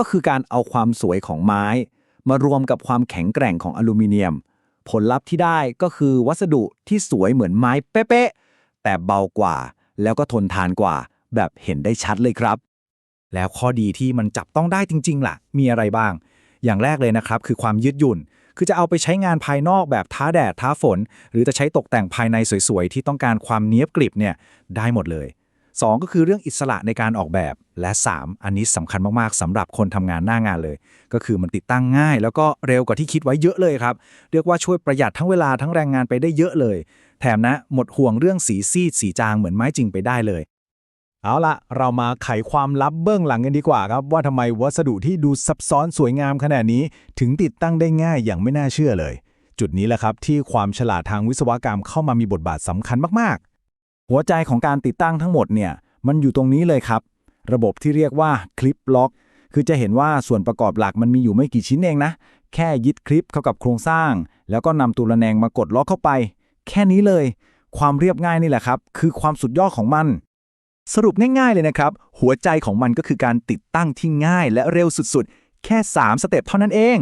ก็คือการเอาความสวยของไม้ มารวมกับความแข็งแกร่งของอลูมิเนียม ผลลัพธ์ที่ได้ก็คือวัสดุที่สวยเหมือนไม้เป๊ะๆแต่เบากว่า แล้วก็ทนทานกว่า แบบเห็นได้ชัดเลยครับ แล้วข้อดีที่มันจับต้องได้จริง ๆ ล่ะ มีอะไรบ้าง อย่างแรกเลยนะครับ คือความยืดหยุ่น คือจะเอาไปใช้งานภายนอกแบบท้าแดดท้าฝน หรือจะใช้ตกแต่งภายในสวยๆที่ต้องการความเนี้ยบกริบเนี่ยได้หมดเลย 2 ก็คือเรื่องอิสระในการออกแบบ และ 3 อันนี้สำคัญมากๆสำหรับคนทำงานหน้างานเลย ก็คือมันติดตั้งง่าย แล้วก็เร็วกว่าที่คิดไว้เยอะเลยครับ เรียกว่าช่วยประหยัดทั้งเวลาทั้งแรงงานไปได้เยอะเลย แถมนะหมดห่วงเรื่องสีซีดสีจางเหมือนไม้จริงไปได้เลย เอาละเรามาไขความลับเบื้องหลังกันดีกว่าครับ ว่าทำไมวัสดุที่ดูซับซ้อนสวยงามขนาดนี้ ถึงติดตั้งได้ง่ายอย่างไม่น่าเชื่อเลย จุดนี้แหละครับที่ความฉลาดทางวิศวกรรมเข้ามามีบทบาทสำคัญมาก หัวใจของการติดตั้งทั้งหมดเนี่ยมันอยู่ตรงนี้เลยครับ ระบบที่เรียกว่าคลิปล็อก คือจะเห็นว่าส่วนประกอบหลักมันมีอยู่ไม่กี่ชิ้นเองนะ แค่ยึดคลิปเข้ากับโครงสร้าง แล้วก็นำตัวระแนงมากดล็อกเข้าไป แค่นี้เลย ความเรียบง่ายนี่แหละครับ คือความสุดยอดของมัน สรุปง่ายๆเลยนะครับ หัวใจของมันก็คือการติดตั้งที่ง่ายและเร็วสุดๆ แค่ 3 สเต็ปเท่านั้นเอง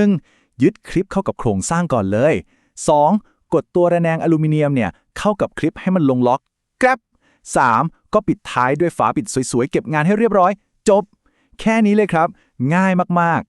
1. ยึดคลิปเข้ากับโครงสร้างก่อนเลย 2. กดตัวระแนงอลูมิเนียมเนี่ยเข้ากับคลิปให้มันลงล็อกกรบ 3. ก็ปิดท้ายด้วยฝาปิดสวยๆ เก็บงานให้เรียบร้อย จบ แค่นี้เลยครับ ง่ายมาก